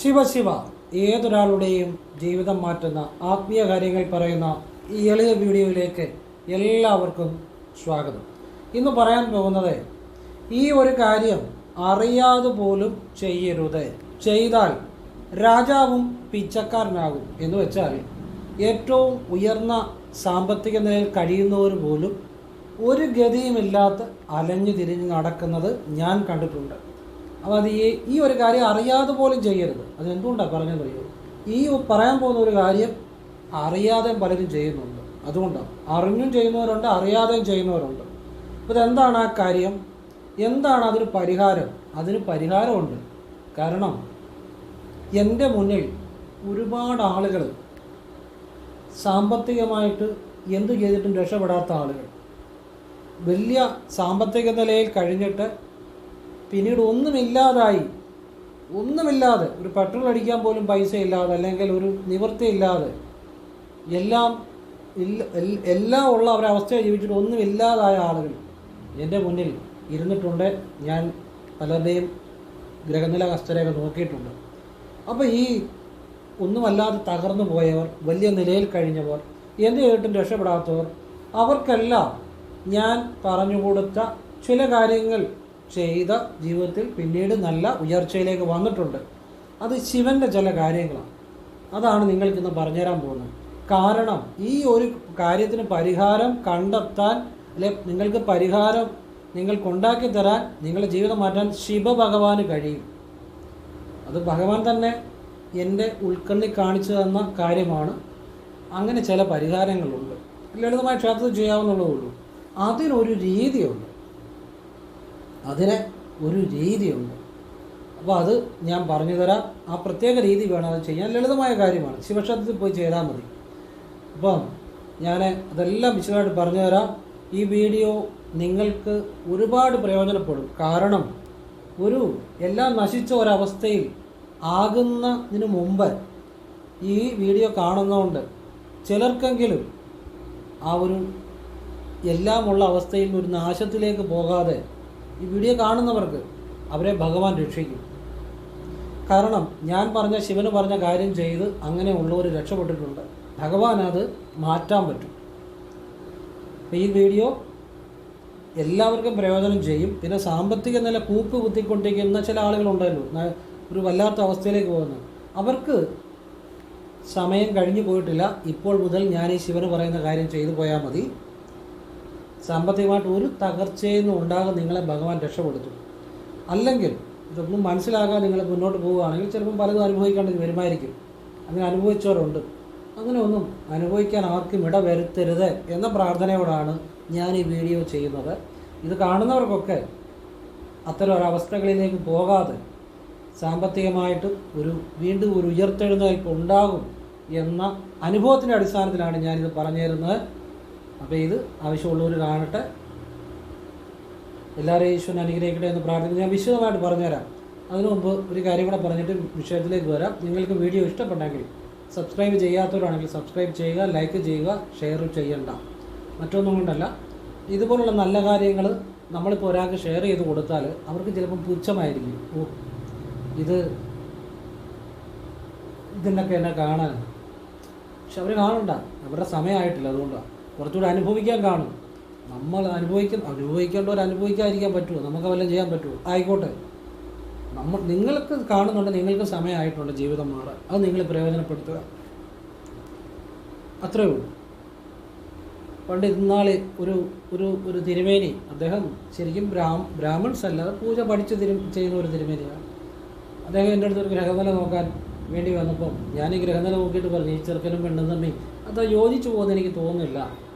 ശിവശിവ ഏതൊരാളുടെയും ജീവിതം മാറ്റുന്ന ആത്മീയ കാര്യങ്ങൾ പറയുന്ന ഈ എളിയ വീഡിയോയിലേക്ക് എല്ലാവർക്കും സ്വാഗതം. ഇന്ന് പറയാൻ പോകുന്നത് ഈ ഒരു കാര്യം അറിയാതെ പോലും ചെയ്യരുത്. ചെയ്താൽ രാജാവും പിച്ചക്കാരനാകും എന്ന് വെച്ചാൽ ഏറ്റവും ഉയർന്ന സാമ്പത്തിക നിലയിൽ കഴിയുന്നവർ പോലും ഒരു ഗതിയുമില്ലാത്ത അലഞ്ഞു തിരിഞ്ഞ് നടക്കുന്നത് ഞാൻ കണ്ടിട്ടുണ്ട്. അപ്പോൾ അത് ഈ ഈ ഒരു കാര്യം അറിയാതെ പോലും ചെയ്യരുത്. അത് എന്തുകൊണ്ടാണ് പറഞ്ഞത് അറിയോ ഈ പറയാൻ പോകുന്ന ഒരു കാര്യം അറിയാതെ പലരും ചെയ്യുന്നുണ്ട്. അതുകൊണ്ടാണ് അറിഞ്ഞും ചെയ്യുന്നവരുണ്ട് അറിയാതെയും ചെയ്യുന്നവരുണ്ട്. അപ്പോൾ ഇതെന്താണ് ആ കാര്യം? എന്താണ് അതിന് പരിഹാരം? അതിന് പരിഹാരമുണ്ട്. കാരണം എന്റെ മുന്നിൽ ഒരുപാട് ആളുകൾ സാമ്പത്തികമായിട്ട് എന്തു ചെയ്തിട്ടും രക്ഷപ്പെടാത്ത ആളുകൾ. വലിയ സാമ്പത്തിക നിലയിൽ കഴിഞ്ഞിട്ട് പിന്നീട് ഒന്നുമില്ലാതായി. ഒന്നുമില്ലാതെ ഒരു പെട്രോൾ അടിക്കാൻ പോലും പൈസ ഇല്ലാതെ അല്ലെങ്കിൽ ഒരു നിവൃത്തി ഇല്ലാതെ എല്ലാം എല്ലാം ഉള്ള അവരുടെ അവസ്ഥയെ ജീവിച്ചിട്ട് ഒന്നുമില്ലാതായ ആളുകൾ എന്റെ മുന്നിൽ ഇരുന്നിട്ടുണ്ട്. ഞാൻ പലരുടെയും ഗ്രഹനില കസ്റ്റരയൊക്കെ നോക്കിയിട്ടുണ്ട്. അപ്പോൾ ഈ ഒന്നുമല്ലാതെ തകർന്നു പോയവർ വലിയ നിലയിൽ കഴിഞ്ഞവർ എന്ത് ചെയ്തിട്ടും രക്ഷപ്പെടാത്തവർ അവർക്കെല്ലാം ഞാൻ പറഞ്ഞു കൊടുത്ത ചില കാര്യങ്ങൾ ചെയ്ത ജീവിതത്തിൽ പിന്നീട് നല്ല ഉയർച്ചയിലേക്ക് വന്നിട്ടുണ്ട്. അത് ശിവന്റെ ചില കാര്യങ്ങളാണ്. അതാണ് നിങ്ങൾക്കിന്ന് പറഞ്ഞുതരാൻ പോകുന്നത്. കാരണം ഈ ഒരു കാര്യത്തിന് പരിഹാരം കണ്ടെത്താൻ അല്ലെ നിങ്ങൾക്ക് പരിഹാരം നിങ്ങൾക്കുണ്ടാക്കി തരാൻ നിങ്ങളുടെ ജീവിതം മാറ്റാൻ ശിവഭഗവാന് കഴിയും. അത് ഭഗവാൻ തന്നെ എന്റെ ഉൾക്കണ്ണി കാണിച്ചു തന്ന കാര്യമാണ്. അങ്ങനെ ചില പരിഹാരങ്ങളുണ്ട്. ലളിതമായ ക്ഷേത്രത്തിൽ ചെയ്യാവുന്നുള്ളതേ ഉള്ളൂ. അതിനൊരു രീതിയുണ്ട്. അതിന് ഒരു രീതിയുണ്ട്. അപ്പോൾ അത് ഞാൻ പറഞ്ഞു തരാം. ആ പ്രത്യേക രീതി വേണം അത് ചെയ്യാൻ. ലളിതമായ കാര്യമാണ്. ശിവക്ഷേത്രത്തിൽ പോയി ചെയ്താൽ മതി. അപ്പം ഞാൻ അതെല്ലാം വിശദമായിട്ട് പറഞ്ഞു തരാം. ഈ വീഡിയോ നിങ്ങൾക്ക് ഒരുപാട് പ്രയോജനപ്പെടും. കാരണം ഒരു എല്ലാം നശിച്ച ഒരവസ്ഥയിൽ ആകുന്നതിന് മുമ്പ് ഈ വീഡിയോ കാണുന്നതുകൊണ്ട് ചിലർക്കെങ്കിലും ആ ഒരു എല്ലാമുള്ള അവസ്ഥയിൽ ഒരു നാശത്തിലേക്ക് പോകാതെ ഈ വീഡിയോ കാണുന്നവർക്ക് അവരെ ഭഗവാൻ രക്ഷിക്കും. കാരണം ഞാൻ പറഞ്ഞ ശിവന് പറഞ്ഞ കാര്യം ചെയ്ത് അങ്ങനെ ഉള്ളവർ രക്ഷപ്പെട്ടിട്ടുണ്ട്. ഭഗവാൻ അത് മാറ്റാൻ പറ്റും. ഈ വീഡിയോ എല്ലാവർക്കും പ്രയോജനം ചെയ്യും. പിന്നെ സാമ്പത്തിക നില കൂപ്പ് കുത്തിക്കൊണ്ടിരിക്കുന്ന ചില ആളുകളുണ്ടല്ലോ. ഒരു വല്ലാത്ത അവസ്ഥയിലേക്ക് പോകുന്നത് അവർക്ക് സമയം കഴിഞ്ഞു പോയിട്ടില്ല. ഇപ്പോൾ മുതൽ ഞാൻ ഈ ശിവന് പറയുന്ന കാര്യം ചെയ്തു പോയാൽ മതി. സാമ്പത്തികമായിട്ട് ഒരു തകർച്ചയൊന്നും ഉണ്ടാകും നിങ്ങളെ ഭഗവാൻ രക്ഷപ്പെടുത്തും. അല്ലെങ്കിൽ ഇതൊന്നും മനസ്സിലാകാൻ നിങ്ങൾ മുന്നോട്ട് പോവുകയാണെങ്കിൽ ചിലപ്പം പലതും അനുഭവിക്കേണ്ടത് വരുമായിരിക്കും. അങ്ങനെ അനുഭവിച്ചവരുണ്ട്. അങ്ങനെയൊന്നും അനുഭവിക്കാൻ ആർക്കും ഇട വരുത്തരുത് എന്ന പ്രാർത്ഥനയോടാണ് ഞാൻ ഈ വീഡിയോ ചെയ്യുന്നത്. ഇത് കാണുന്നവർക്കൊക്കെ അത്തരം ഒരവസ്ഥകളിലേക്ക് പോകാതെ സാമ്പത്തികമായിട്ട് ഒരു വീണ്ടും ഒരു ഉയർത്തെഴുന്നേൽപ്പ് ഉണ്ടാകും എന്ന അനുഭവത്തിന്റെ അടിസ്ഥാനത്തിലാണ് ഞാനിത് പറഞ്ഞു തരുന്നത് അപ്പോൾ ഇത് ആവശ്യമുള്ളവർ കാണട്ടെ. എല്ലാവരെയും ഈശ്വരൻ അനുഗ്രഹിക്കട്ടെ എന്ന് പ്രാർത്ഥിക്കുന്നു. ഞാൻ വിശദമായിട്ട് പറഞ്ഞുതരാം. അതിനു മുമ്പ് ഒരു കാര്യം കൂടെ പറഞ്ഞിട്ട് വിഷയത്തിലേക്ക് വരാം. നിങ്ങൾക്ക് വീഡിയോ ഇഷ്ടപ്പെട്ടെങ്കിൽ സബ്സ്ക്രൈബ് ചെയ്യാത്തവരാണെങ്കിൽ സബ്സ്ക്രൈബ് ചെയ്യുക ലൈക്ക് ചെയ്യുക ഷെയർ ചെയ്യണ്ട. മറ്റൊന്നും കൊണ്ടല്ല. ഇതുപോലുള്ള നല്ല കാര്യങ്ങൾ നമ്മളിപ്പോൾ ഒരാൾക്ക് ഷെയർ ചെയ്ത് കൊടുത്താൽ അവർക്ക് ചിലപ്പം പുച്ഛമായിരിക്കും. ഓ ഇത് ഇതിനൊക്കെ എന്നെ കാണാൻ. പക്ഷെ അവർ കാണണ്ട. അവരുടെ സമയമായിട്ടില്ല അതുകൊണ്ടാണ് കുറച്ചുകൂടെ അനുഭവിക്കാൻ കാണും. നമ്മൾ അനുഭവിക്കുന്ന അനുഭവിക്കേണ്ടവർ അനുഭവിക്കാതിരിക്കാൻ പറ്റുമോ? നമുക്ക് വല്ലതും ചെയ്യാൻ പറ്റുമോ? ആയിക്കോട്ടെ. നമ്മൾ നിങ്ങൾക്ക് കാണുന്നുണ്ട് നിങ്ങൾക്ക് സമയമായിട്ടുണ്ട് ജീവിതം മാറാൻ. അത് നിങ്ങൾ പ്രയോജനപ്പെടുത്തുക. അത്രയേ ഉള്ളൂ. പണ്ട് ഇന്നാളെ ഒരു ഒരു ഒരു തിരുമേനി അദ്ദേഹം ശരിക്കും ബ്രാഹ്മ ബ്രാഹ്മിൺസ് അല്ല പൂജ പഠിച്ച് തിരു ചെയ്യുന്ന ഒരു തിരുമേനിയാണ്. അദ്ദേഹം എന്റെ അടുത്ത് ഒരു ഗ്രഹനില നോക്കാൻ വേണ്ടി വന്നപ്പോൾ ഞാൻ ഈ ഗ്രഹനില നോക്കിയിട്ട് പറഞ്ഞു ഈ ചെറുക്കനും പെണ്ണും തമ്മി അത് യോജിച്ചു പോകുന്നെനിക്ക് തോന്നുന്നില്ല.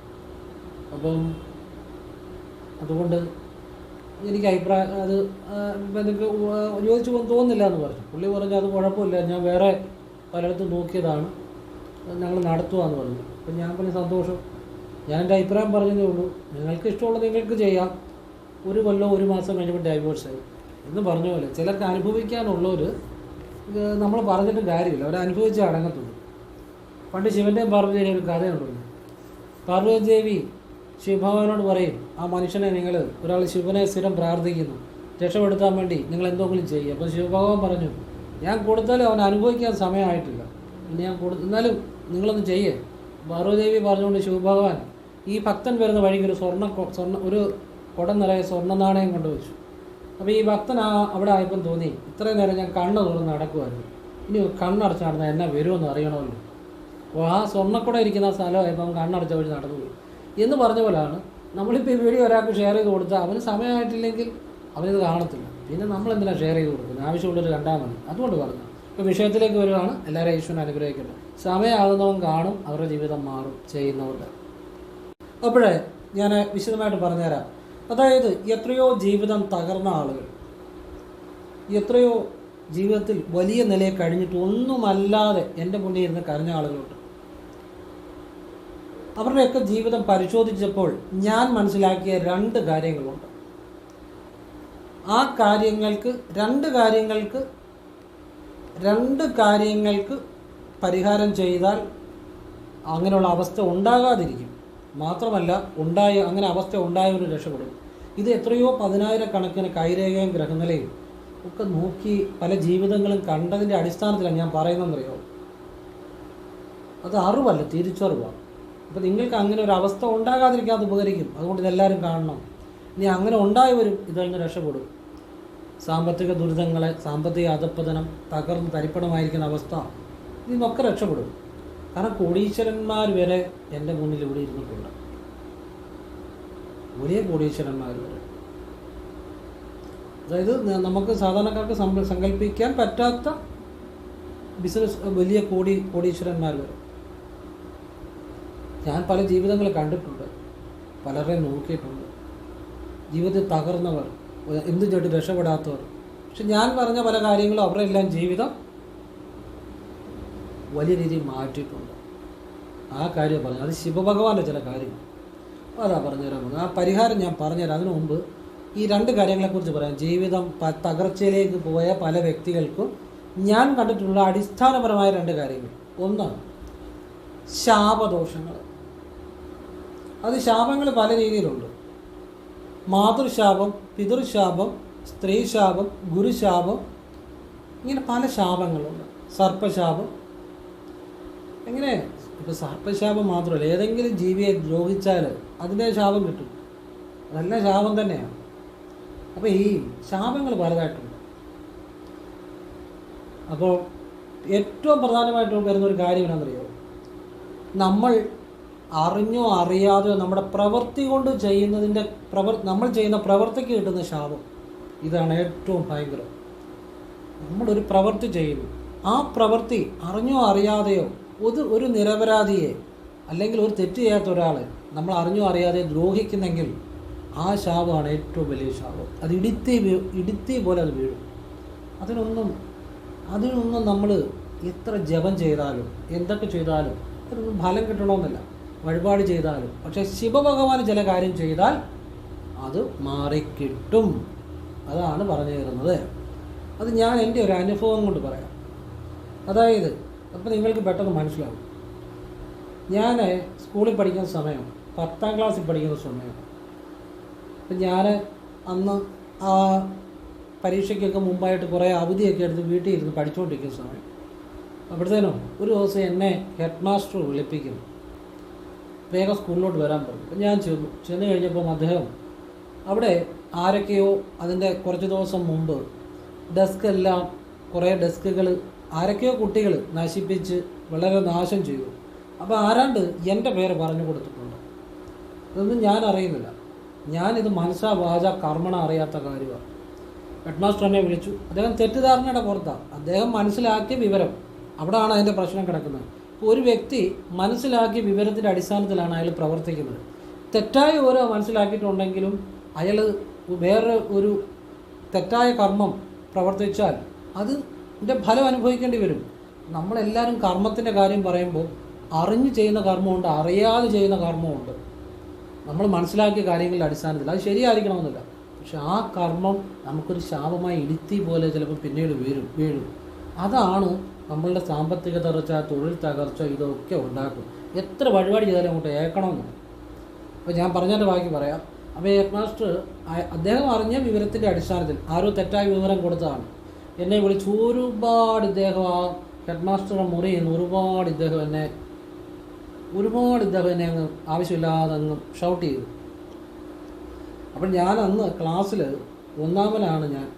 അപ്പം അതുകൊണ്ട് എനിക്ക് അഭിപ്രായം അത് എനിക്ക് യോജിച്ചു തോന്നുന്നില്ല എന്ന് പറഞ്ഞു. പുള്ളി പറഞ്ഞു അത് കുഴപ്പമില്ല ഞാൻ വേറെ പലയിടത്തും നോക്കിയതാണ്. ഞങ്ങൾ നടത്തുകയെന്ന് പറഞ്ഞു. അപ്പം ഞാൻ പറഞ്ഞ സന്തോഷം. ഞാൻ എന്റെ അഭിപ്രായം പറഞ്ഞതേ ഉള്ളൂ. നിങ്ങൾക്ക് ഇഷ്ടമുള്ളത് നിങ്ങൾക്ക് ചെയ്യാം. ഒരു കൊല്ലം ഒരു മാസം കഴിഞ്ഞപ്പോൾ ഡൈവേഴ്സ് ആയി. എന്ന് പറഞ്ഞ പോലെ ചിലർക്ക് അനുഭവിക്കാനുള്ളവർ നമ്മൾ പറഞ്ഞിട്ട് കാര്യമില്ല. അവർ അനുഭവിച്ച് അടങ്ങത്തുള്ളൂ. പണ്ട് ശിവന്റെയും പാർവതിയുടെയും ഒരു കഥയുണ്ടല്ലോ. പാർവതി ദേവി ശിവഭഗവാനോട് പറയും ആ മനുഷ്യനെ നിങ്ങൾ ഒരാൾ ശിവനെ സ്ഥിരം പ്രാർത്ഥിക്കുന്നു. രക്ഷപ്പെടുത്താൻ വേണ്ടി നിങ്ങൾ എന്തെങ്കിലും ചെയ്യുക. അപ്പോൾ ശിവഭഗവാൻ പറഞ്ഞു ഞാൻ കൊടുത്താലും അവൻ അനുഭവിക്കാൻ സമയമായിട്ടില്ല. പിന്നെ ഞാൻ കൊടു എന്നാലും നിങ്ങളൊന്ന് ചെയ്യേ. ഭാർവദേവി പറഞ്ഞുകൊണ്ട് ശിവഭഗവാൻ ഈ ഭക്തൻ വരുന്ന വഴിക്ക് ഒരു സ്വർണ സ്വർണ ഒരു കുടം നിറയെ സ്വർണ നാണയം കൊണ്ടുവച്ചു. അപ്പോൾ ഈ ഭക്തൻ ആ അവിടെ ആയപ്പം തോന്നി ഇത്രയും നേരം ഞാൻ കണ്ണ് തുറന്ന് നടക്കുമായിരുന്നു ഇനി കണ്ണടച്ച് നടന്നാൽ എന്നാ വരുമെന്ന് അറിയണമല്ലോ. അപ്പോൾ ആ സ്വർണക്കുടം ഇരിക്കുന്ന ആ സ്ഥലമായപ്പോൾ കണ്ണടച്ച വഴി നടന്നു പോയി എന്ന് പറഞ്ഞ പോലെയാണ് നമ്മളിപ്പോൾ ഈ വീഡിയോ ഒരാൾക്ക് ഷെയർ ചെയ്ത് കൊടുത്താൽ അവന് സമയമായിട്ടില്ലെങ്കിൽ അവനിത് കാണത്തില്ല. പിന്നെ നമ്മൾ എന്തിനാണ് ഷെയർ ചെയ്ത് കൊടുക്കുന്നത്? ആവശ്യമുള്ളൊരു കണ്ടാൽ മതി അതുകൊണ്ട് പറഞ്ഞു. ഇപ്പോൾ വിഷയത്തിലേക്ക് വരുവാണ്. എല്ലാവരും ഈശ്വരൻ അനുഗ്രഹിക്കട്ടെ. സമയമാകുന്നവൻ കാണും. അവരുടെ ജീവിതം മാറും ചെയ്യുന്നവരുടെ. അപ്പോഴേ ഞാൻ വിശദമായിട്ട് പറഞ്ഞുതരാം. അതായത് എത്രയോ ജീവിതം തകർന്ന ആളുകൾ. എത്രയോ ജീവിതത്തിൽ വലിയ നിലയെ കഴിഞ്ഞിട്ട് ഒന്നുമല്ലാതെ എന്റെ മുന്നിൽ ഇരുന്ന് കരഞ്ഞ ആളുകളുണ്ട്. അവരുടെയൊക്കെ ജീവിതം പരിശോധിച്ചപ്പോൾ ഞാൻ മനസ്സിലാക്കിയ രണ്ട് കാര്യങ്ങളുണ്ട്. ആ കാര്യങ്ങൾക്ക് രണ്ട് കാര്യങ്ങൾക്ക് രണ്ട് കാര്യങ്ങൾക്ക് പരിഹാരം ചെയ്താൽ അങ്ങനെയുള്ള അവസ്ഥ ഉണ്ടാകാതിരിക്കും. മാത്രമല്ല ഉണ്ടായ അങ്ങനെ അവസ്ഥ ഉണ്ടായവർ രക്ഷപ്പെടും. ഇത് എത്രയോ പതിനായിരക്കണക്കിന് കൈരേഖയും ഗ്രഹങ്ങളെയും ഒക്കെ നോക്കി പല ജീവിതങ്ങളും കണ്ടതിന്റെ അടിസ്ഥാനത്തിലാണ് ഞാൻ പറയുന്നതെന്നറിയോ? അത് അറിവല്ല തിരിച്ചറിവാണ്. അപ്പോൾ നിങ്ങൾക്ക് അങ്ങനെ ഒരു അവസ്ഥ ഉണ്ടാകാതിരിക്കാൻ ഉപകരിക്കും. അതുകൊണ്ട് ഇതെല്ലാവരും കാണണം. ഇനി അങ്ങനെ ഉണ്ടായവരും ഇതിൽ നിന്ന് രക്ഷപ്പെടും. സാമ്പത്തിക ദുരിതങ്ങളെ സാമ്പത്തിക അധപ്പതനം തകർന്ന് തരിപ്പണമായിരിക്കുന്ന അവസ്ഥ നിന്നൊക്കെ രക്ഷപ്പെടും. കാരണം കോടീശ്വരന്മാർ വരെ എന്റെ മുന്നിൽ ഇവിടെ ഇരുന്നിട്ടുണ്ട്. വലിയ കോടീശ്വരന്മാർ വരെ. അതായത് നമുക്ക് സാധാരണക്കാർക്ക് സങ്കല്പിക്കാൻ പറ്റാത്ത ബിസിനസ് വലിയ കോടി കോടീശ്വരന്മാർ വരെ. ഞാൻ പല ജീവിതങ്ങൾ കണ്ടിട്ടുണ്ട്. പലരെ നോക്കിയിട്ടുണ്ട്. ജീവിതത്തിൽ തകർന്നവർ എന്തും ചേട്ടി രക്ഷപ്പെടാത്തവർ. പക്ഷെ ഞാൻ പറഞ്ഞ പല കാര്യങ്ങളും അവരുടെ എല്ലാം ജീവിതം വലിയ രീതിയിൽ മാറ്റിയിട്ടുണ്ട്. ആ കാര്യം പറഞ്ഞു. അത് ശിവഭഗവാന്റെ ചില കാര്യങ്ങൾ. അതാ പറഞ്ഞുതരാൻ പോകുന്നത്. ആ പരിഹാരം ഞാൻ പറഞ്ഞുതരാം. അതിനു മുമ്പ് ഈ രണ്ട് കാര്യങ്ങളെക്കുറിച്ച് പറയാം. ജീവിതം തകർച്ചയിലേക്ക് പോയ പല വ്യക്തികൾക്കും ഞാൻ കണ്ടിട്ടുള്ള അടിസ്ഥാനപരമായ രണ്ട് കാര്യങ്ങൾ. ഒന്ന് ശാപദോഷങ്ങൾ. അത് ശാപങ്ങൾ പല രീതിയിലുണ്ട്. മാതൃശാപം പിതൃശാപം സ്ത്രീശാപം ഗുരുശാപം ഇങ്ങനെ പല ശാപങ്ങളുണ്ട്. സർപ്പശാപം. എങ്ങനെ ഇപ്പോൾ സർപ്പശാപം മാത്രമല്ല ഏതെങ്കിലും ജീവിയെ ദ്രോഹിച്ചാൽ അതിന്റെ ശാപം കിട്ടും. അതെല്ലാം ശാപം തന്നെയാണ്. അപ്പോൾ ഈ ശാപങ്ങൾ പലതായിട്ടുണ്ട്. അപ്പോൾ ഏറ്റവും പ്രധാനമായിട്ട് വരുന്ന ഒരു കാര്യം എന്താണെന്നറിയോ? നമ്മൾ അറിഞ്ഞോ അറിയാതെയോ നമ്മുടെ പ്രവൃത്തി കൊണ്ട് ചെയ്യുന്നതിന്റെ പ്രവർ നമ്മൾ ചെയ്യുന്ന പ്രവൃത്തിക്ക് കിട്ടുന്ന ശാപം. ഇതാണ് ഏറ്റവും ഭയങ്കരം നമ്മളൊരു പ്രവൃത്തി ചെയ്യുന്നു. ആ പ്രവൃത്തി അറിഞ്ഞോ അറിയാതെയോ ഒരു ഒരു നിരപരാധിയെ അല്ലെങ്കിൽ ഒരു തെറ്റ് ചെയ്യാത്ത ഒരാളെ നമ്മൾ അറിഞ്ഞോ അറിയാതെ ദ്രോഹിക്കുന്നെങ്കിൽ ആ ശാപമാണ് ഏറ്റവും വലിയ ശാപം. അത് ഇടുത്തി ഇടുത്തി പോലെ അത് വീഴും. അതിനൊന്നും അതിനൊന്നും നമ്മൾ എത്ര ജപം ചെയ്താലും എന്തൊക്കെ ചെയ്താലും അതിനൊന്നും ഫലം കിട്ടണമെന്നില്ല. വഴിപാട് ചെയ്താലും. പക്ഷെ ശിവഭഗവാൻ ചില കാര്യം ചെയ്താൽ അത് മാറിക്കിട്ടും. അതാണ് പറഞ്ഞു തരുന്നത്. അത് ഞാൻ എന്റെ ഒരു അനുഭവം കൊണ്ട് പറയാം. അതായത് അപ്പോൾ നിങ്ങൾക്ക് പെട്ടെന്ന് മനസ്സിലാവും. ഞാൻ സ്കൂളിൽ പഠിക്കുന്ന സമയം പത്താം ക്ലാസ്സിൽ പഠിക്കുന്ന സമയം അപ്പം ഞാൻ അന്ന് ആ പരീക്ഷയ്ക്കൊക്കെ മുമ്പായിട്ട് കുറേ അവധിയൊക്കെ എടുത്ത് വീട്ടിൽ ഇരുന്ന് പഠിച്ചുകൊണ്ടിരിക്കുന്ന സമയം. അപ്പോഴത്തേനും ഒരു ദിവസം എന്നെ ഹെഡ് മാസ്റ്റർ വിളിപ്പിക്കും വേഗം സ്കൂളിലോട്ട് വരാൻ പറഞ്ഞു. അപ്പം ഞാൻ ചെന്നു. ചെന്ന് കഴിഞ്ഞപ്പം അദ്ദേഹം അവിടെ ആരൊക്കെയോ അതിന്റെ കുറച്ച് ദിവസം മുമ്പ് ഡെസ്ക് എല്ലാം കുറേ ഡെസ്കുകൾ ആരൊക്കെയോ കുട്ടികൾ നശിപ്പിച്ച് വളരെ നാശം ചെയ്തു. അപ്പോൾ ആരാണ്ട് എന്റെ പേര് പറഞ്ഞു കൊടുത്തിട്ടുണ്ട്? ഇതൊന്നും ഞാൻ അറിയുന്നില്ല. ഞാനിത് മനസ്സാ വാച കർമ്മണ അറിയാത്ത കാര്യമാണ് ഹെഡ് മാസ്റ്റർ എന്നെ വിളിച്ചു. അദ്ദേഹം തെറ്റിദ്ധാരണയുടെ പുറത്താണ് അദ്ദേഹം മനസ്സിലാക്കിയ വിവരം. അവിടെയാണ് അതിന്റെ പ്രശ്നം കിടക്കുന്നത്. ഒരു വ്യക്തി മനസ്സിലാക്കിയ വിവരത്തിന്റെ അടിസ്ഥാനത്തിലാണ് അയാൾ പ്രവർത്തിക്കുന്നത്. തെറ്റായ ഓരോ മനസ്സിലാക്കിയിട്ടുണ്ടെങ്കിലും അയാൾ വേറെ ഒരു തെറ്റായ കർമ്മം പ്രവർത്തിച്ചാൽ അതിന്റെ ഫലം അനുഭവിക്കേണ്ടി വരും. നമ്മളെല്ലാവരും കർമ്മത്തിന്റെ കാര്യം പറയുമ്പോൾ അറിഞ്ഞു ചെയ്യുന്ന കർമ്മമുണ്ട് അറിയാതെ ചെയ്യുന്ന കർമ്മമുണ്ട്. നമ്മൾ മനസ്സിലാക്കിയ കാര്യങ്ങളുടെ അടിസ്ഥാനത്തിൽ അത് ശരിയായിരിക്കണമെന്നില്ല. പക്ഷെ ആ കർമ്മം നമുക്കൊരു ശാപമായി ഇടുത്തി പോലെ ചിലപ്പോൾ പിന്നീട് വീഴും വീഴും. അതാണ് നമ്മളുടെ സാമ്പത്തിക തകർച്ച തൊഴിൽ തകർച്ച ഇതൊക്കെ ഉണ്ടാക്കും എത്ര വഴിപാട് ചെയ്താലും അങ്ങോട്ട് ഏക്കണമെന്ന്. അപ്പോൾ ഞാൻ പറഞ്ഞതിന്റെ ബാക്കി പറയാം. അപ്പോൾ ഹെഡ് മാസ്റ്റർ അദ്ദേഹം അറിഞ്ഞ വിവരത്തിന്റെ അടിസ്ഥാനത്തിൽ ആരോ തെറ്റായ വിവരം കൊടുത്തതാണ്. എന്നെ വിളിച്ച് ഒരുപാട് ഇദ്ദേഹം ആ ഹെഡ് മാസ്റ്ററുടെ മുറിയിൽ നിന്ന് ഒരുപാട് ഇദ്ദേഹം എന്നെ ഒരുപാട് ഇദ്ദേഹം എന്നെ അങ്ങ് ആവശ്യമില്ലാതെ അങ്ങ് ഷൗട്ട് ചെയ്തു. അപ്പം ഞാൻ അന്ന് ക്ലാസ്സിൽ ഒന്നാമനാണ് ഞാൻ.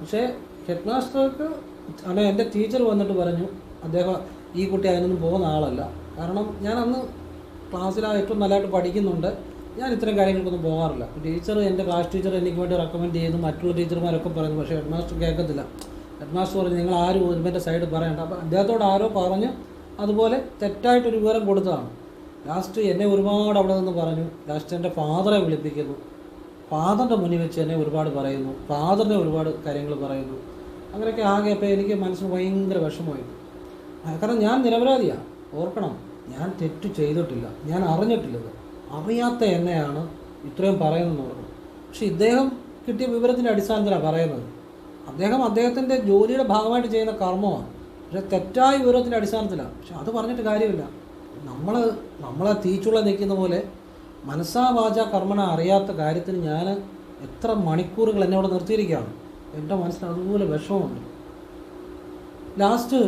പക്ഷേ ഹെഡ് മാസ്റ്റർക്ക് അല്ല എന്റെ ടീച്ചർ വന്നിട്ട് പറഞ്ഞു അദ്ദേഹം ഈ കുട്ടി അതിനൊന്നും പോകുന്ന ആളല്ല. കാരണം ഞാൻ അന്ന് ക്ലാസ്സിൽ ഏറ്റവും നല്ലതായിട്ട് പഠിക്കുന്നുണ്ട്. ഞാൻ ഇത്തരം കാര്യങ്ങൾക്കൊന്നും പോകാറില്ല. ടീച്ചർ എന്റെ ക്ലാസ് ടീച്ചർ എനിക്ക് വേണ്ടി റെക്കമെൻഡ് ചെയ്യുന്നു. മറ്റുള്ള ടീച്ചർമാരൊക്കെ പറയുന്നു. പക്ഷേ ഹെഡ് മാസ്റ്റർ കേൾക്കത്തില്ല. ഹെഡ് മാസ്റ്റർ പറഞ്ഞു നിങ്ങൾ ആരും ഒരുമന്റെ സൈഡ് പറയണ്ട. അപ്പോൾ അദ്ദേഹത്തോട് ആരോ പറഞ്ഞ് അതുപോലെ തെറ്റായിട്ടൊരു വിവരം കൊടുത്തതാണ്. ലാസ്റ്റ് എന്നെ ഒരുപാട് അവിടെ നിന്ന് പറഞ്ഞു ലാസ്റ്റ് എന്റെ ഫാദറെ വിളിപ്പിക്കുന്നു. ഫാദറിന്റെ മുന്നിൽ വെച്ച് എന്നെ ഒരുപാട് പറയുന്നു. ഫാദറിനെ ഒരുപാട് കാര്യങ്ങൾ പറയുന്നു. അങ്ങനെയൊക്കെ ആകെ അപ്പോൾ എനിക്ക് മനസ്സിന് ഭയങ്കര വിഷമമായി. കാരണം ഞാൻ നിരപരാധിയാണ് ഓർക്കണം ഞാൻ തെറ്റ് ചെയ്തിട്ടില്ല. ഞാൻ അറിഞ്ഞിട്ടില്ലത് അറിയാത്ത എന്നെയാണ് ഇത്രയും പറയുന്നതെന്ന് ഓർക്കണം. പക്ഷെ ഇദ്ദേഹം കിട്ടിയ വിവരത്തിന്റെ അടിസ്ഥാനത്തിലാണ് പറയുന്നത്. അദ്ദേഹം അദ്ദേഹത്തിന്റെ ജോലിയുടെ ഭാഗമായിട്ട് ചെയ്യുന്ന കർമ്മമാണ്. പക്ഷെ തെറ്റായ വിവരത്തിന്റെ അടിസ്ഥാനത്തിലാണ്. പക്ഷെ അത് പറഞ്ഞിട്ട് കാര്യമില്ല. നമ്മൾ നമ്മളെ തീച്ചുള്ള നിൽക്കുന്ന പോലെ മനസ്സാ വാച കർമ്മണ അറിയാത്ത കാര്യത്തിന് ഞാൻ എത്ര മണിക്കൂറുകൾ എന്നെ അവിടെ നിർത്തിയിരിക്കുകയാണ്. എന്റെ മനസ്സിന് അതുപോലെ വിഷമമുണ്ട്. ലാസ്റ്റ്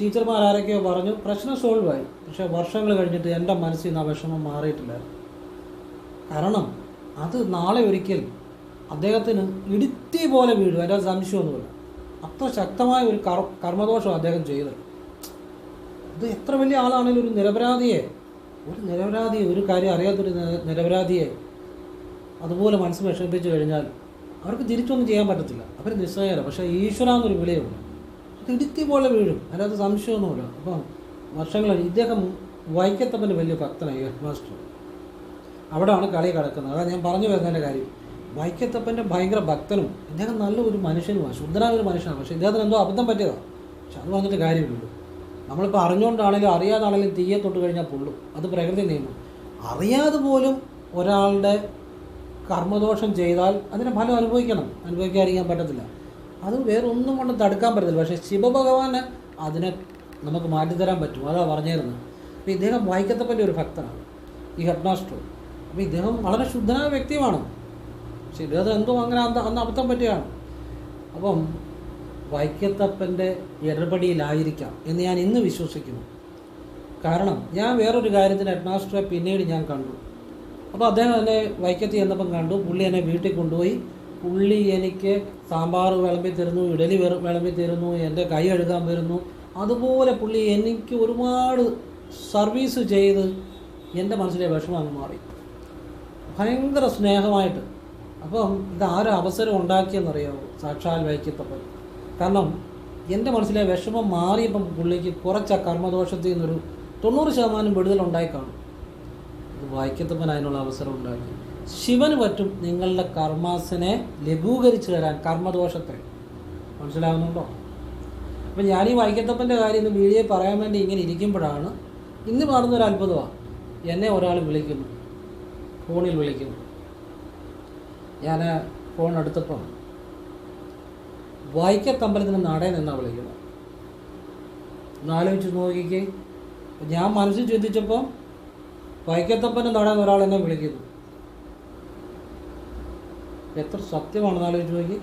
ടീച്ചർമാർ ആരൊക്കെയോ പറഞ്ഞു പ്രശ്നം സോൾവ് ആയി. പക്ഷേ വർഷങ്ങൾ കഴിഞ്ഞിട്ട് എന്റെ മനസ്സിൽ നിന്ന് ആ വിഷമം മാറിയിട്ടില്ല. കാരണം അത് നാളെ ഒരിക്കൽ അദ്ദേഹത്തിന് ഇടുത്തി പോലെ വീഴും. എന്റെ സംശയമൊന്നുമില്ല അത്ര ശക്തമായ ഒരു കർ കർമ്മദോഷം അദ്ദേഹം ചെയ്തു അത് എത്ര വലിയ ആളാണെങ്കിലും ഒരു നിരപരാധിയെ ഒരു നിരപരാധിയെ ഒരു കാര്യം അറിയാത്തൊരു നിരപരാധിയെ അതുപോലെ മനസ്സ് വിഷമിപ്പിച്ചു കഴിഞ്ഞാൽ അവർക്ക് തിരിച്ചൊന്നും ചെയ്യാൻ പറ്റത്തില്ല. അവർ നിസ്സഹായര. പക്ഷേ ഈശ്വര എന്നൊരു വിളിയുണ്ട് അത് ഇടുത്തി പോലെ വീഴും. അതിനകത്ത് സംശയമൊന്നുമില്ല. അപ്പം വർഷങ്ങൾ കഴിഞ്ഞ് ഇദ്ദേഹം വൈക്കത്തപ്പന്റെ വലിയ ഭക്തനായി ഹെഡ് മാസ്റ്റർ. അവിടെയാണ് കളി കിടക്കുന്നത്. അതാണ് ഞാൻ പറഞ്ഞു വരുന്നതിന്റെ കാര്യം. വൈക്കത്തപ്പന്റെ ഭയങ്കര ഭക്തനും ഇദ്ദേഹം നല്ല ഒരു മനുഷ്യനുമാണ് ശുദ്ധനായ ഒരു മനുഷ്യനാണ് പക്ഷേ ഇദ്ദേഹത്തിന് എന്തോ അബദ്ധം പറ്റിയതാണ് പക്ഷെ അത് പറഞ്ഞിട്ട് കാര്യമില്ലല്ലോ. നമ്മളിപ്പോൾ അറിഞ്ഞുകൊണ്ടാണെങ്കിലും അറിയാതാണെങ്കിലും തീയെ തൊട്ട് കഴിഞ്ഞാൽ പൊള്ളും. അത് പ്രകൃതി നിയമം. അറിയാതെ പോലും ഒരാളുടെ കർമ്മദോഷം ചെയ്താൽ അതിന് ഫലം അനുഭവിക്കണം. അനുഭവിക്കാതിരിക്കാൻ പറ്റത്തില്ല. അത് വേറെ ഒന്നും കൊണ്ടും തടുക്കാൻ പറ്റത്തില്ല. പക്ഷേ ശിവഭഗവാന് അതിനെ നമുക്ക് മാറ്റിത്തരാൻ പറ്റും. അതാ പറഞ്ഞിരുന്നത്. അപ്പോൾ ഇദ്ദേഹം വൈക്കത്തപ്പന്റെ ഒരു ഭക്തനാണ്. ഈ ഹെഡ് മാസ്റ്റർ അപ്പോൾ ഇദ്ദേഹം വളരെ ശുദ്ധനായ വ്യക്തിയുമാണ്. പക്ഷേ ഇദ്ദേഹം എന്തോ അങ്ങനെ അന്ന് അന്ന് അബദ്ധം പറ്റിയാണ് അപ്പം വൈക്കത്തപ്പന്റെ ഇടപടിയിലായിരിക്കാം എന്ന് ഞാൻ ഇന്ന് വിശ്വസിക്കുന്നു. കാരണം ഞാൻ വേറൊരു കാര്യത്തിന് ഹെഡ് മാസ്റ്ററെ പിന്നീട് ഞാൻ കണ്ടു. അപ്പോൾ അദ്ദേഹം എന്നെ വൈക്കത്ത് ചെന്നപ്പം കണ്ടു. പുള്ളി എന്നെ വീട്ടിൽ കൊണ്ടുപോയി. പുള്ളി എനിക്ക് സാമ്പാർ വിളമ്പി തരുന്നു ഇഡലി വിളമ്പി തരുന്നു എന്റെ കൈ കഴുകാൻ വരുന്നു. അതുപോലെ പുള്ളി എനിക്ക് ഒരുപാട് സർവീസ് ചെയ്ത് എന്റെ മനസ്സിലെ വിഷമം അങ്ങ് മാറി. ഭയങ്കര സ്നേഹമായിട്ട്. അപ്പം ഇത് ആരും അവസരം ഉണ്ടാക്കിയെന്നറിയാമോ സാക്ഷാൽ വൈക്കത്തപ്പൻ. കാരണം എന്റെ മനസ്സിലെ വിഷമം മാറിയപ്പം പുള്ളിക്ക് കുറച്ച് ആ കർമ്മദോഷത്തിൽ നിന്നൊരു തൊണ്ണൂറ് ശതമാനം വിടുതലുണ്ടായി കാണും. ഇത് വായിക്കത്തപ്പൻ അതിനുള്ള അവസരം ഉണ്ടാക്കി. ശിവന് പറ്റും നിങ്ങളുടെ കർമാസിനെ ലഘൂകരിച്ചു തരാൻ കർമ്മദോഷത്തെ മനസ്സിലാവുന്നുണ്ടോ? അപ്പം ഞാൻ ഈ വൈക്കത്തപ്പന്റെ കാര്യം ഇന്ന് വീഡിയോ പറയാൻ വേണ്ടി ഇങ്ങനെ ഇരിക്കുമ്പോഴാണ് ഇന്ന് നടന്നൊരു അത്ഭുതമാണ് എന്നെ ഒരാൾ വിളിക്കുന്നു. ഫോണിൽ വിളിക്കുന്നു. ഞാൻ ഫോൺ എടുത്തപ്പം വൈക്കത്തമ്പലത്തിന് നടയിൽ നിന്നാണ് വിളിക്കുന്നത്. ഒന്ന് ആലോചിച്ച് നോക്കിക്കേ. ഞാൻ മനസ്സിൽ ചിന്തിച്ചപ്പോൾ വൈക്കത്തപ്പന്റെ എന്നാണ് ഒരാൾ എന്നെ വിളിക്കുന്നു. എത്ര സത്യമാണെന്ന് ആലോചിച്ച് നോക്കി.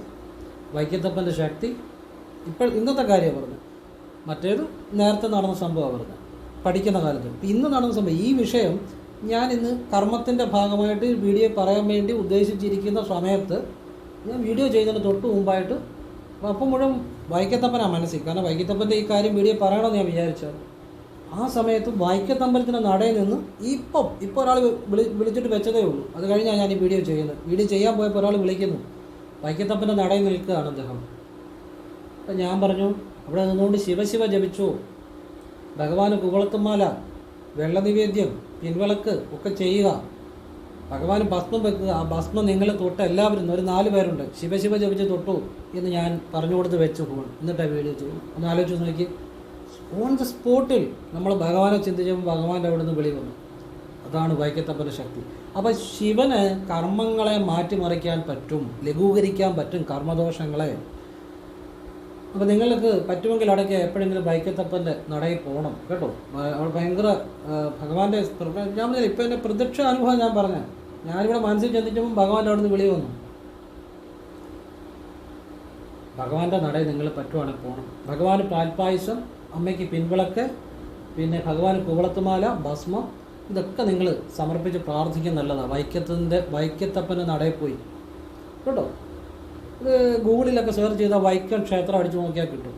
വൈക്കത്തപ്പന്റെ ശക്തി ഇപ്പോൾ ഇന്നത്തെ കാര്യമാണ് പറഞ്ഞു. മറ്റേത് നേരത്തെ നടന്ന സംഭവമാണ് പറഞ്ഞത്. പഠിക്കുന്ന കാലത്ത്. ഇന്ന് നടന്ന സംഭവം. ഈ വിഷയം ഞാൻ ഇന്ന് കർമ്മത്തിന്റെ ഭാഗമായിട്ട് വീഡിയോ പറയാൻ വേണ്ടി ഉദ്ദേശിച്ചിരിക്കുന്ന സമയത്ത് ഞാൻ വീഡിയോ ചെയ്യുന്നതിന് തൊട്ട് മുമ്പായിട്ട് അപ്പം മുഴുവൻ വൈക്കത്തപ്പനാണ് മനസ്സിൽ. കാരണം വൈക്കത്തപ്പന്റെ ഈ കാര്യം വീഡിയോ പറയണമെന്ന് ഞാൻ വിചാരിച്ചത് ആ സമയത്ത് വൈക്കത്തമ്പലത്തിന്റെ നടയിൽ നിന്ന് ഇപ്പം ഇപ്പോൾ ഒരാൾ വിളി വിളിച്ചിട്ട് വെച്ചതേ ഉള്ളൂ. അത് കഴിഞ്ഞാൽ ഞാൻ ഈ വീഡിയോ ചെയ്യുന്നത്. വീഡിയോ ചെയ്യാൻ പോയപ്പോൾ ഒരാൾ വിളിക്കുന്നു. വൈക്കത്തപ്പന്റെ നടയിൽ നിൽക്കുകയാണ് അദ്ദേഹം. അപ്പം ഞാൻ പറഞ്ഞു അവിടെ നിന്നുകൊണ്ട് ശിവശിവ ജപിച്ചു. ഭഗവാന് കുവളത്തുമാല വെള്ളനിവേദ്യം പിൻവിളക്ക് ഒക്കെ ചെയ്യുക. ഭഗവാൻ ഭസ്മം വെക്കുക. ആ ഭസ്മം നിങ്ങൾ തൊട്ട് എല്ലാവരും ഒരു നാല് പേരുണ്ട്. ശിവശിവ ജപിച്ച് തൊട്ടു എന്ന് ഞാൻ പറഞ്ഞു കൊടുത്ത് വെച്ചു പോകണം എന്നിട്ടാണ് വീഡിയോ ചെയ്യും ഒന്ന് ആലോചിച്ച് നോക്കി. ഓൺ ദ സ്പോട്ടിൽ നമ്മൾ ഭഗവാനെ ചിന്തിച്ചപ്പോൾ ഭഗവാന്റെ അവിടെ നിന്ന് വെളി വന്നു. അതാണ് വൈക്കത്തപ്പന്റെ ശക്തി. അപ്പോൾ ശിവന് കർമ്മങ്ങളെ മാറ്റിമറിക്കാൻ പറ്റും ലഘൂകരിക്കാൻ പറ്റും കർമ്മദോഷങ്ങളെ. അപ്പോൾ നിങ്ങൾക്ക് പറ്റുമെങ്കിൽ അടയ്ക്ക് എപ്പോഴെങ്കിലും വൈക്കത്തപ്പന്റെ നടയിൽ പോകണം കേട്ടോ? അവൾ ഭയങ്കര ഭഗവാന്റെ ഞാൻ പറഞ്ഞത് ഇപ്പം എന്റെ പ്രത്യക്ഷ അനുഭവം ഞാൻ പറഞ്ഞു. ഞാനിവിടെ മനസ്സിൽ ചിന്തിച്ചപ്പോൾ ഭഗവാന്റെ അവിടെ നിന്ന് വിളി വന്നു. ഭഗവാന്റെ നടയിൽ നിങ്ങൾ പറ്റുവാണെങ്കിൽ പോകണം ഭഗവാന് പാൽപ്പായസം അമ്മയ്ക്ക് പിൻവിളക്ക് പിന്നെ ഭഗവാൻ കുവളത്തുമാല ഭസ്മം ഇതൊക്കെ നിങ്ങൾ സമർപ്പിച്ച് പ്രാർത്ഥിക്കുന്ന നല്ലതാണ് വൈക്കത്തിന്റെ വൈക്കത്തപ്പന്റെ നടയിൽ പോയി. കേട്ടോ? ഇത് ഗൂഗിളിലൊക്കെ സെർച്ച് ചെയ്താൽ വൈക്കം ക്ഷേത്രം അടിച്ചു നോക്കിയാൽ കിട്ടും.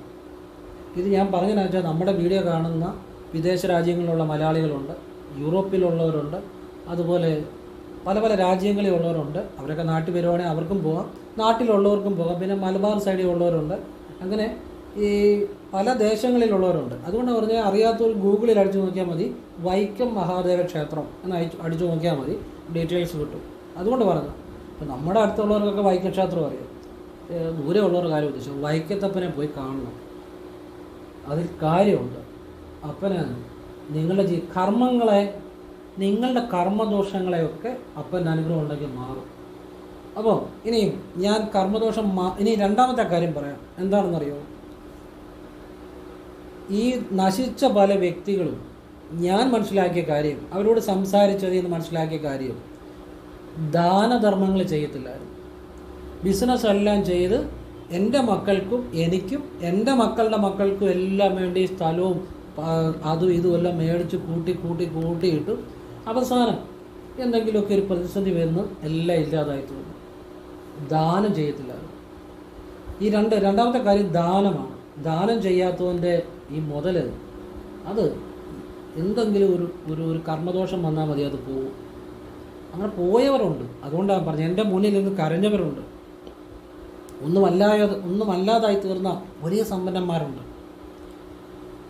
ഇത് ഞാൻ പറഞ്ഞതെന്ന് വെച്ചാൽ നമ്മുടെ വീഡിയോ കാണുന്ന വിദേശ രാജ്യങ്ങളിലുള്ള മലയാളികളുണ്ട് യൂറോപ്പിലുള്ളവരുണ്ട് അതുപോലെ പല പല രാജ്യങ്ങളിലുള്ളവരുണ്ട് അവരൊക്കെ നാട്ടിൽ വരുവാണെങ്കിൽ അവർക്കും പോകാം നാട്ടിലുള്ളവർക്കും പോകാം പിന്നെ മലബാർ സൈഡിൽ ഉള്ളവരുണ്ട്. അങ്ങനെ ഈ പല ദേശങ്ങളിലുള്ളവരുണ്ട്. അതുകൊണ്ട് പറഞ്ഞാൽ അറിയാത്തവർ ഗൂഗിളിൽ അടിച്ചു നോക്കിയാൽ മതി. വൈക്കം മഹാദേവ ക്ഷേത്രം എന്ന് അയച്ചു അടിച്ചു നോക്കിയാൽ മതി. ഡീറ്റെയിൽസ് കിട്ടും. അതുകൊണ്ട് പറഞ്ഞു ഇപ്പം നമ്മുടെ അടുത്തുള്ളവർക്കൊക്കെ വൈക്കം ക്ഷേത്രം അറിയാം. ദൂരെ ഉള്ളവർ കാര്യം ഉദ്ദേശിച്ചു വൈക്കത്തപ്പനെ പോയി കാണണം. അതിൽ കാര്യമുണ്ട്. അപ്പനെ നിങ്ങളുടെ ജീ കർമ്മങ്ങളെ നിങ്ങളുടെ കർമ്മദോഷങ്ങളെയൊക്കെ അപ്പന്റെ അനുഗ്രഹം ഉണ്ടെങ്കിൽ മാറും. അപ്പോൾ ഇനിയും ഞാൻ കർമ്മദോഷം മാ ഇനി രണ്ടാമത്തെ കാര്യം പറയാം. എന്താണെന്നറിയോ? ഈ നശിച്ച പല വ്യക്തികളും ഞാൻ മനസ്സിലാക്കിയ കാര്യം അവരോട് സംസാരിച്ചതിൽ നിന്ന് മനസ്സിലാക്കിയ കാര്യം ദാനധർമ്മങ്ങൾ ചെയ്യത്തില്ലായിരുന്നു. ബിസിനസ് എല്ലാം ചെയ്ത് എന്റെ മക്കൾക്കും എനിക്കും എന്റെ മക്കളുടെ മക്കൾക്കും എല്ലാം വേണ്ടി സ്ഥലവും അതും ഇതും എല്ലാം മേടിച്ച് കൂട്ടി കൂട്ടി കൂട്ടിയിട്ട് അവസാനം എന്തെങ്കിലുമൊക്കെ ഒരു പ്രതിസന്ധി വരുന്ന എല്ലാം ഇല്ലാതായി തോന്നും ദാനം ചെയ്യത്തില്ലായിരുന്നു. ഈ രണ്ട് രണ്ടാമത്തെ കാര്യം ദാനമാണ്. ദാനം ചെയ്യാത്തവന്റെ ഈ മുതൽ അത് എന്തെങ്കിലും ഒരു ഒരു ഒരു കർമ്മദോഷം വന്നാൽ മതി അത് പോകും അങ്ങനെ പോയവരുണ്ട്. അതുകൊണ്ടാണ് പറഞ്ഞത് എന്റെ മുന്നിൽ നിന്ന് കരഞ്ഞവരുണ്ട്. ഒന്നുമല്ലാതെ ഒന്നുമല്ലാതായി തീർന്ന വലിയ സമ്പന്നന്മാരുണ്ട്.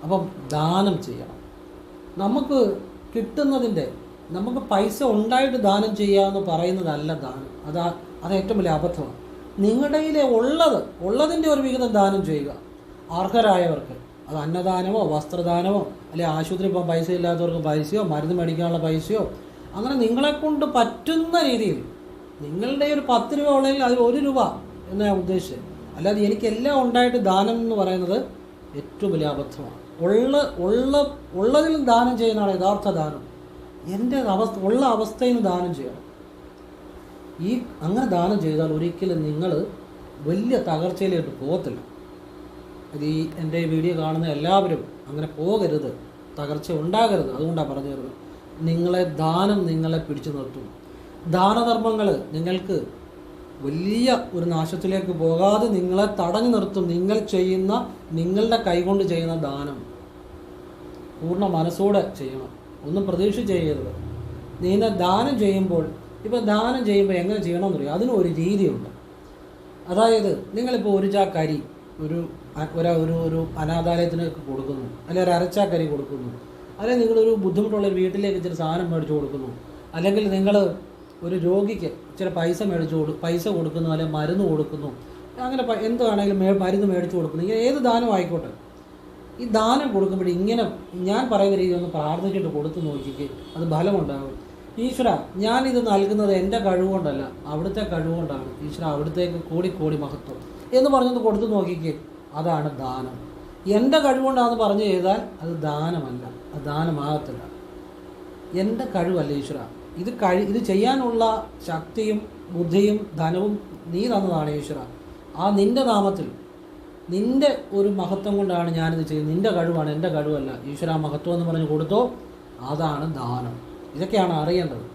അപ്പം ദാനം ചെയ്യണം. നമുക്ക് കിട്ടുന്നതിന്റെ നമുക്ക് പൈസ ഉണ്ടായിട്ട് ദാനം ചെയ്യാമെന്ന് പറയുന്നതല്ല ദാനം. അത് അത് ഏറ്റവും വലിയ അബദ്ധമാണ്. നിങ്ങളുടെ ഉള്ളത് ഉള്ളതിന്റെ ഒരു വിഹിതം ദാനം ചെയ്യുക. അർഹരായവർക്ക്. അത് അന്നദാനമോ വസ്ത്രദാനമോ അല്ലെങ്കിൽ ആശുപത്രി പോകാൻ പൈസ ഇല്ലാത്തവർക്ക് പൈസയോ മരുന്ന് മേടിക്കാനുള്ള പൈസയോ അങ്ങനെ നിങ്ങളെ കൊണ്ട് പറ്റുന്ന രീതിയിൽ നിങ്ങളുടെ ഒരു പത്ത് രൂപ ഉള്ളതിൽ അതിൽ ഒരു രൂപ എന്ന് ഞാൻ ഉദ്ദേശിച്ചത്. അല്ലാതെ എനിക്കെല്ലാം ഉണ്ടായിട്ട് ദാനം എന്ന് പറയുന്നത് ഏറ്റവും വലിയ അബദ്ധമാണ്. ഉള്ള ഉള്ള ഉള്ളതിൽ ദാനം ചെയ്യുന്നതാണ് യഥാർത്ഥ ദാനം. എന്റെ അവസ്ഥ ഉള്ള അവസ്ഥയിൽ നിന്ന് ദാനം ചെയ്യണം. ഈ അങ്ങനെ ദാനം ചെയ്താൽ ഒരിക്കലും നിങ്ങൾ വലിയ തകർച്ചയിലേക്ക് പോകത്തില്ല. ഇത് ഈ എന്റെ വീഡിയോ കാണുന്ന എല്ലാവരും അങ്ങനെ പോകരുത്. തകർച്ച ഉണ്ടാകരുത്. അതുകൊണ്ടാണ് പറഞ്ഞു തരുന്നത് നിങ്ങളെ ദാനം നിങ്ങളെ പിടിച്ചു നിർത്തും. ദാനധർമ്മങ്ങൾ നിങ്ങൾക്ക് വലിയ ഒരു നാശത്തിലേക്ക് പോകാതെ നിങ്ങളെ തടഞ്ഞു നിർത്തും. നിങ്ങൾ ചെയ്യുന്ന നിങ്ങളുടെ കൈകൊണ്ട് ചെയ്യുന്ന ദാനം. പൂർണ മനസ്സോടെ ചെയ്യണം. ഒന്നും പ്രതീക്ഷ ചെയ്യരുത്. നിങ്ങൾ ദാനം ചെയ്യുമ്പോൾ ഇപ്പോൾ ദാനം ചെയ്യുമ്പോൾ എങ്ങനെ ചെയ്യണമെന്ന് അറിയാം അതിനൊരു രീതിയുണ്ട്. അതായത് നിങ്ങളിപ്പോൾ ഒരു ചാക്കരി ഒരു ഒരു ഒരു ഒരു അനാഥാലയത്തിനൊക്കെ കൊടുക്കുന്നു. അല്ലെങ്കിൽ ഒരു അരച്ചാക്കരി കൊടുക്കുന്നു. അല്ലെങ്കിൽ നിങ്ങളൊരു ബുദ്ധിമുട്ടുള്ള വീട്ടിലേക്ക് ഇച്ചിരി സാധനം മേടിച്ചു കൊടുക്കുന്നു. അല്ലെങ്കിൽ നിങ്ങൾ ഒരു രോഗിക്ക് ഇച്ചിരി പൈസ മേടിച്ചു കൊടു പൈസ കൊടുക്കുന്നു അല്ലെങ്കിൽ മരുന്ന് കൊടുക്കുന്നു. അങ്ങനെ എന്താണെങ്കിലും മേ മരുന്ന് മേടിച്ചു കൊടുക്കുന്നു. ഇങ്ങനെ ഏത് ദാനം ആയിക്കോട്ടെ. ഈ ദാനം കൊടുക്കുമ്പോൾ ഇങ്ങനെ ഞാൻ പറയുന്ന രീതി ഒന്ന് പ്രാർത്ഥിച്ചിട്ട് കൊടുത്തു നോക്കിക്ക് അത് ഫലമുണ്ടാകും ഈശ്വര ഞാനിത് നൽകുന്നത് എന്റെ കഴിവുകൊണ്ടല്ല അവിടുത്തെ കഴിവുകൊണ്ടാണ്. ഈശ്വര അവിടുത്തേക്ക് കൂടി കൂടി മഹത്വം എന്ന് പറഞ്ഞൊന്ന് കൊടുത്തു നോക്കിക്കേ. അതാണ് ദാനം. എന്റെ കഴിവുകൊണ്ടാണെന്ന് പറഞ്ഞു ചെയ്താൽ അത് ദാനമല്ല. അത് ദാനമാകത്തില്ല. എന്റെ കഴിവല്ല ഈശ്വര. ഇത് കഴി ഇത് ചെയ്യാനുള്ള ശക്തിയും ബുദ്ധിയും ധനവും നീ തന്നതാണ് ഈശ്വര. ആ നിന്റെ നാമത്തിൽ നിന്റെ ഒരു മഹത്വം കൊണ്ടാണ് ഞാനിത് ചെയ്യുന്നത്. നിന്റെ കഴിവാണ് എന്റെ കഴിവല്ല. ഈശ്വര മഹത്വം എന്ന് പറഞ്ഞ് കൊടുത്തോ അതാണ് ദാനം. ഇതൊക്കെയാണ് അറിയേണ്ടത്.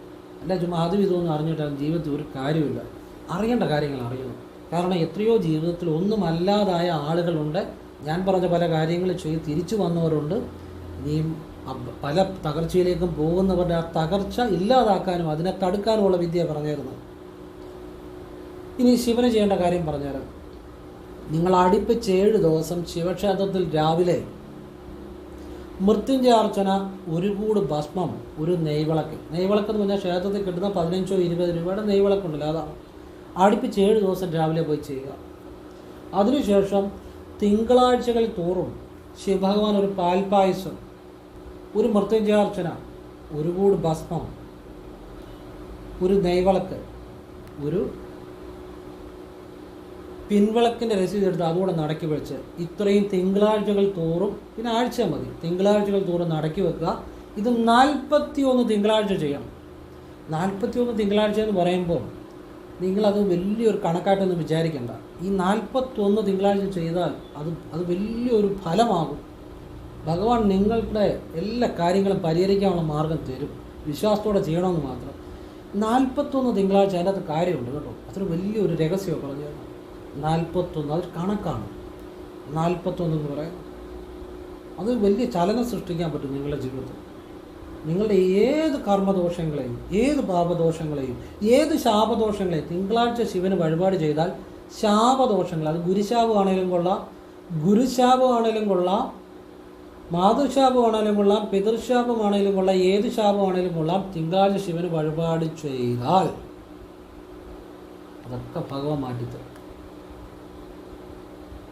അല്ല ചുമ്മാ അതും ഇതൊന്നും അറിഞ്ഞിട്ടാണ് ജീവിതത്തിൽ ഒരു കാര്യമില്ല അറിയേണ്ട കാര്യങ്ങൾ അറിയണം. കാരണം എത്രയോ ജീവിതത്തിൽ ഒന്നുമല്ലാതായ ആളുകളുണ്ട്. ഞാൻ പറഞ്ഞ പല കാര്യങ്ങൾ ചെയ്ത് തിരിച്ചു വന്നവരുണ്ട്. ഇനിയും പല തകർച്ചയിലേക്കും പോകുന്നവരുടെ ആ തകർച്ച ഇല്ലാതാക്കാനും അതിനെ തടുക്കാനുമുള്ള വിദ്യ പറഞ്ഞിരുന്നു ഇനി ശിവന് ചെയ്യേണ്ട കാര്യം പറഞ്ഞുതരാം നിങ്ങൾ അടുപ്പിച്ച് ഏഴ് ദിവസം ശിവക്ഷേത്രത്തിൽ രാവിലെ മൃത്യുഞ്ജയാർച്ചന ഒരു കൂട് ഭസ്മം ഒരു നെയ്വിളക്ക്. നെയ്വിളക്ക് എന്ന് പറഞ്ഞാൽ ക്ഷേത്രത്തിൽ കിട്ടുന്ന പതിനഞ്ചോ ഇരുപത് രൂപയുടെ നെയ്വിളക്കുണ്ടല്ലോ അതാണ്. അടുപ്പിച്ച് ഏഴ് ദിവസം രാവിലെ പോയി ചെയ്യുക. അതിനുശേഷം തിങ്കളാഴ്ചകൾ തോറും ശിവഭഗവാൻ ഒരു പാൽപായസം ഒരു മൃത്യുജയാർച്ചന ഒരു കൂട് ഭസ്മം ഒരു നെയ്വിളക്ക് ഒരു പിൻവിളക്കിന്റെ രസീത് എടുത്ത് അതുകൂടെ നടക്കി വെച്ച് ഇത്രയും തിങ്കളാഴ്ചകൾ തോറും പിന്നെ ആഴ്ച മതി. തിങ്കളാഴ്ചകൾ തോറും നടക്കി വെക്കുക. ഇത് നാൽപ്പത്തി ഒന്ന് തിങ്കളാഴ്ച ചെയ്യണം. നാൽപ്പത്തി ഒന്ന് തിങ്കളാഴ്ച എന്ന് പറയുമ്പോൾ നിങ്ങളത് വലിയൊരു കണക്കായിട്ടൊന്നും വിചാരിക്കേണ്ട. ഈ നാൽപ്പത്തൊന്ന് തിങ്കളാഴ്ച ചെയ്താൽ അത് അത് വലിയൊരു ഫലമാകും. ഭഗവാൻ നിങ്ങളുടെ എല്ലാ കാര്യങ്ങളും പരിഹരിക്കാനുള്ള മാർഗം തരും. വിശ്വാസത്തോടെ ചെയ്യണമെന്ന് മാത്രം. നാൽപ്പത്തൊന്ന് തിങ്കളാഴ്ച അതിന്റെ കാര്യമുണ്ട് കേട്ടോ. അതൊരു വലിയൊരു രഹസ്യമൊക്കെ പറഞ്ഞു നാൽപ്പത്തൊന്ന് അതൊരു കണക്കാണ്. നാൽപ്പത്തൊന്ന് എന്ന് പറയുന്നത് അത് വലിയ ചലനം സൃഷ്ടിക്കാൻ പറ്റും നിങ്ങളുടെ ജീവിതത്തിൽ. നിങ്ങളുടെ ഏത് കർമ്മദോഷങ്ങളെയും ഏത് പാപദോഷങ്ങളെയും ഏത് ശാപദോഷങ്ങളെയും തിങ്കളാഴ്ച ശിവന് വഴിപാട് ചെയ്താൽ ശാപദോഷങ്ങൾ അത് ഗുരുശാപമാണേലും കൊള്ളാം ഗുരുശാപമാണേലും കൊള്ളാം മാതൃശാപമാണേലും കൊള്ളാം പിതൃശാപമാണേലും കൊള്ളാം ഏത് ശാപമാണേലും കൊള്ളാം തിങ്കളാഴ്ച ശിവന് വഴിപാട് ചെയ്താൽ. അതൊക്കെ ഭഗവാൻ മാറ്റിത്തരും.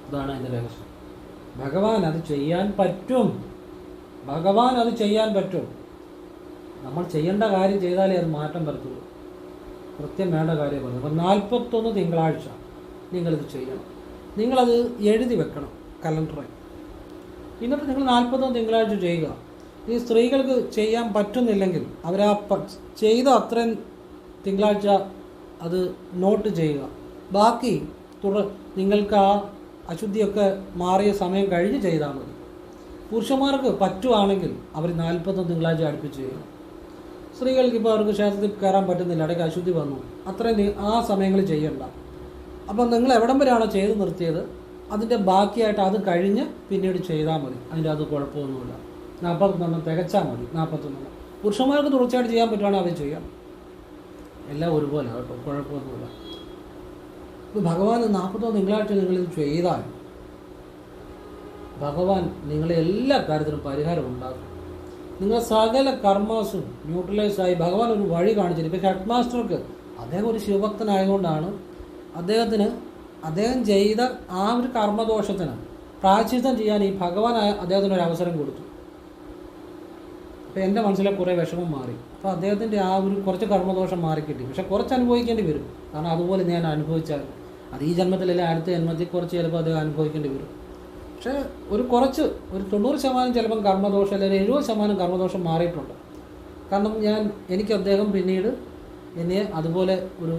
ഇതാണ് അതിന്റെ രഹസ്യം. ഭഗവാൻ അത് ചെയ്യാൻ പറ്റും. ഭഗവാൻ അത് ചെയ്യാൻ പറ്റും. നമ്മൾ ചെയ്യേണ്ട കാര്യം ചെയ്താലേ അത് മാറ്റം വരത്തുള്ളൂ. കൃത്യം വേണ്ട കാര്യം പറഞ്ഞു. അപ്പം നാൽപ്പത്തൊന്ന് തിങ്കളാഴ്ച നിങ്ങളിത് ചെയ്യണം. നിങ്ങളത് എഴുതി വെക്കണം കലണ്ടറിൽ. എന്നിട്ട് നിങ്ങൾ നാൽപ്പത്തൊന്ന് തിങ്കളാഴ്ച ചെയ്യുക. ഈ സ്ത്രീകൾക്ക് ചെയ്യാൻ പറ്റുന്നില്ലെങ്കിൽ അവരാ ചെയ്ത അത്രയും തിങ്കളാഴ്ച അത് നോട്ട് ചെയ്യുക. ബാക്കി തുടർ നിങ്ങൾക്ക് ആ അശുദ്ധിയൊക്കെ മാറിയ സമയം കഴിഞ്ഞ് ചെയ്താൽ മതി. പുരുഷന്മാർക്ക് പറ്റുവാണെങ്കിൽ അവർ നാൽപ്പത്തൊന്ന് തിങ്കളാഴ്ച അടുപ്പിച്ച് ചെയ്യണം. സ്ത്രീകൾക്ക് ഇപ്പോൾ അവർക്ക് ക്ഷേത്രത്തിൽ കയറാൻ പറ്റുന്നില്ല ഇടയ്ക്ക് അശുദ്ധി വന്നു. അത്രയും ആ സമയങ്ങളിൽ ചെയ്യണ്ട. അപ്പം നിങ്ങൾ എവിടം വരെയാണോ ചെയ്ത് നിർത്തിയത് അതിന്റെ ബാക്കിയായിട്ട് അത് കഴിഞ്ഞ് പിന്നീട് ചെയ്താൽ മതി. അതിന്റെ അത് കുഴപ്പമൊന്നുമില്ല. നാൽപ്പത്തൊന്നെണ്ണം തികച്ചാൽ മതി. നാൽപ്പത്തൊന്നെണ്ണം പുരുഷന്മാർക്ക് തുടർച്ചയായിട്ട് ചെയ്യാൻ പറ്റുവാണെങ്കിൽ അത് ചെയ്യാം. എല്ലാം ഒരുപോലെ കേട്ടോ കുഴപ്പമൊന്നുമില്ല. ഭഗവാൻ നാൽപ്പത്തൊന്ന് തിങ്കളാഴ്ച നിങ്ങളിത് ചെയ്താൽ ഭഗവാൻ നിങ്ങളെ എല്ലാ കാര്യത്തിനും പരിഹാരം ഉണ്ടാക്കും. നിങ്ങൾ സകല കർമ്മസും ന്യൂട്രലൈസ് ആയി ഭഗവാൻ ഒരു വഴി കാണിച്ചിട്ട് ഇപ്പോൾ ഹെഡ് മാസ്റ്റർക്ക് അദ്ദേഹം ഒരു ശിവഭക്തനായതുകൊണ്ടാണ് അദ്ദേഹത്തിന് അദ്ദേഹം ചെയ്ത ആ ഒരു കർമ്മദോഷത്തിന് പ്രായശ്ചിത്തം ചെയ്യാൻ ഈ ഭഗവാൻ അദ്ദേഹത്തിന് ഒരു അവസരം കൊടുത്തു. അപ്പോൾ എന്റെ മനസ്സിലെ കുറേ വിഷമം മാറി. അപ്പോൾ അദ്ദേഹത്തിന്റെ ആ ഒരു കുറച്ച് കർമ്മദോഷം മാറിക്കിട്ടി. പക്ഷെ കുറച്ച് അനുഭവിക്കേണ്ടി വരും. കാരണം അതുപോലെ ഞാൻ അനുഭവിച്ചാൽ അത് ഈ ജന്മത്തിലല്ല അടുത്ത ജന്മത്തിൽ കുറച്ച് ചിലപ്പോൾ അദ്ദേഹം അനുഭവിക്കേണ്ടി വരും. പക്ഷേ ഒരു കുറച്ച് ഒരു തൊണ്ണൂറ് ശതമാനം ചിലപ്പം കർമ്മദോഷം അല്ലെങ്കിൽ എഴുപത് ശതമാനം കർമ്മദോഷം മാറിയിട്ടുണ്ട്. കാരണം ഞാൻ എനിക്ക് അദ്ദേഹം പിന്നീട് എന്നെ അതുപോലെ ഒരു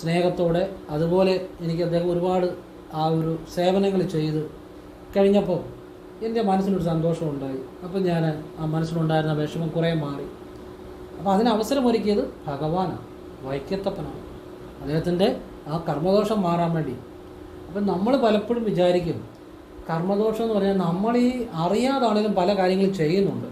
സ്നേഹത്തോടെ അതുപോലെ എനിക്ക് അദ്ദേഹം ഒരുപാട് ആ ഒരു സേവനങ്ങൾ ചെയ്ത് കഴിഞ്ഞപ്പോൾ എന്റെ മനസ്സിനൊരു സന്തോഷമുണ്ടായി അപ്പം ഞാൻ ആ മനസ്സിലുണ്ടായിരുന്ന വിഷമം കുറേ മാറി. അപ്പോൾ അതിന് അവസരമൊരുക്കിയത് ഭഗവാനാണ് വൈക്കത്തപ്പനാണ്. അദ്ദേഹത്തിന്റെ ആ കർമ്മദോഷം മാറാൻ വേണ്ടി അപ്പം നമ്മൾ പലപ്പോഴും വിചാരിക്കും കർമ്മദോഷം എന്ന് പറഞ്ഞാൽ നമ്മൾ ഈ അറിയാതാണെങ്കിലും പല കാര്യങ്ങളും ചെയ്യുന്നുണ്ട്.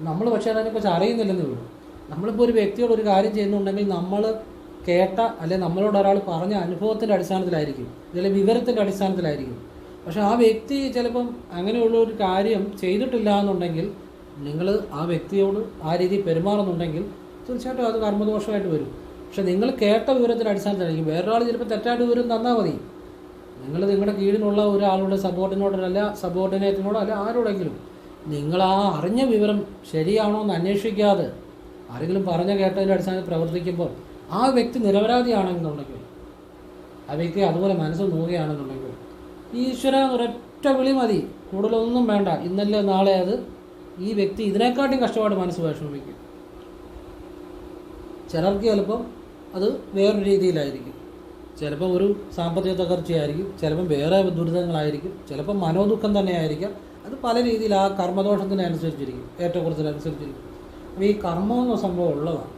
നമ്മൾ പക്ഷേ അതിനെക്കുറിച്ച് അറിയുന്നില്ലെന്ന് വിടും നമ്മളിപ്പോൾ ഒരു വ്യക്തിയോട് ഒരു കാര്യം ചെയ്യുന്നുണ്ടെങ്കിൽ നമ്മൾ കേട്ട അല്ലെങ്കിൽ നമ്മളോട് ഒരാൾ പറഞ്ഞ അനുഭവത്തിന്റെ അടിസ്ഥാനത്തിലായിരിക്കും. അല്ലെങ്കിൽ വിവരത്തിന്റെ അടിസ്ഥാനത്തിലായിരിക്കും. പക്ഷേ ആ വ്യക്തി ചിലപ്പം അങ്ങനെയുള്ള ഒരു കാര്യം ചെയ്തിട്ടില്ല എന്നുണ്ടെങ്കിൽ നിങ്ങൾ ആ വ്യക്തിയോട് ആ രീതിയിൽ പെരുമാറുന്നുണ്ടെങ്കിൽ തീർച്ചയായിട്ടും അത് കർമ്മദോഷമായിട്ട് വരും. പക്ഷേ നിങ്ങൾ കേട്ട വിവരത്തിന്റെ അടിസ്ഥാനത്തിലായിരിക്കും. വേറൊരാൾ ചിലപ്പോൾ തെറ്റായിട്ട് വിവരം തന്നാൽ മതി. നിങ്ങൾ നിങ്ങളുടെ കീഴിലുള്ള ഒരാളുടെ സബോർഡിനോടല്ല സബോർഡിനേറ്റിനോടോ അല്ല ആരോടെങ്കിലും. നിങ്ങൾ ആ അറിഞ്ഞ വിവരം ശരിയാണോ എന്ന് അന്വേഷിക്കാതെ ആരെങ്കിലും പറഞ്ഞ കേട്ടതിന്റെ അടിസ്ഥാനത്തിൽ പ്രവർത്തിക്കുമ്പോൾ ആ വ്യക്തി നിരപരാധിയാണെന്നുണ്ടെങ്കിൽ ആ വ്യക്തി അതുപോലെ മനസ്സ് നോവുകയാണെന്നുണ്ടെങ്കിൽ ഈശ്വര ഒരൊറ്റ വിളി മതി കൂടുതലൊന്നും വേണ്ട ഇന്നല്ലേ നാളെ അത് ഈ വ്യക്തി ഇതിനെക്കാട്ടും കഷ്ടപ്പാട് മനസ്സ് വിഷമിക്കും ചിലർക്ക് ചിലപ്പം അത് വേറൊരു രീതിയിലായിരിക്കും. ചിലപ്പോൾ ഒരു സാമ്പത്തിക തകർച്ചയായിരിക്കും ചിലപ്പം വേറെ ദുരിതങ്ങളായിരിക്കും ചിലപ്പം മനോദുഃഖം തന്നെയായിരിക്കാം. അത് പല രീതിയിൽ ആ കർമ്മദോഷത്തിനനുസരിച്ചിരിക്കും ഏറ്റക്കുറച്ചിനനുസരിച്ചിരിക്കും അപ്പോൾ ഈ കർമ്മം എന്ന സംഭവം ഉള്ളതാണ്.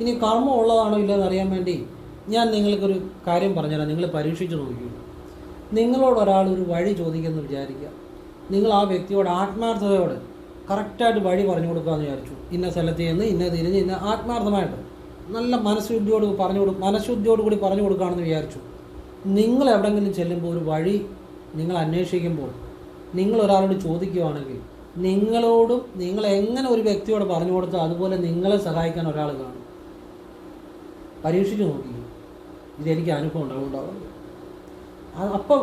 ഇനി കർമ്മം ഉള്ളതാണോ ഇല്ലയെന്ന് അറിയാൻ വേണ്ടി ഞാൻ നിങ്ങൾക്കൊരു കാര്യം പറഞ്ഞുതരാം. നിങ്ങൾ പരീക്ഷിച്ച് നോക്കൂ. നിങ്ങളോട് ഒരാൾ ഒരു വഴി ചോദിക്കുമെന്ന് വിചാരിക്കുക. നിങ്ങൾ ആ വ്യക്തിയോട് ആത്മാർത്ഥതയോടെ കറക്റ്റായിട്ട് വഴി പറഞ്ഞു കൊടുക്കുക എന്ന് വിചാരിച്ചു. ഇന്ന സ്ഥലത്ത് നിന്ന് ഇന്ന തിരിഞ്ഞ് ഇന്ന ആത്മാർത്ഥമായിട്ട്. നല്ല മനഃശുദ്ധിയോട് പറഞ്ഞു കൊടു മനഃശുദ്ധിയോട് കൂടി പറഞ്ഞു കൊടുക്കുകയാണെന്ന് വിചാരിച്ചു. നിങ്ങൾ എവിടെങ്കിലും ചെല്ലുമ്പോൾ ഒരു വഴി നിങ്ങൾ അന്വേഷിക്കുമ്പോൾ നിങ്ങൾ ഒരാളോട് ചോദിക്കുകയാണെങ്കിൽ നിങ്ങളോടും നിങ്ങൾ എങ്ങനെ ഒരു വ്യക്തിയോട് പറഞ്ഞു കൊടുത്തോ അതുപോലെ നിങ്ങളെ സഹായിക്കാൻ ഒരാൾ കാണും. പരീക്ഷിച്ച് നോക്കി. ഇതെനിക്ക് അനുഭവം ഉണ്ടാവും അപ്പം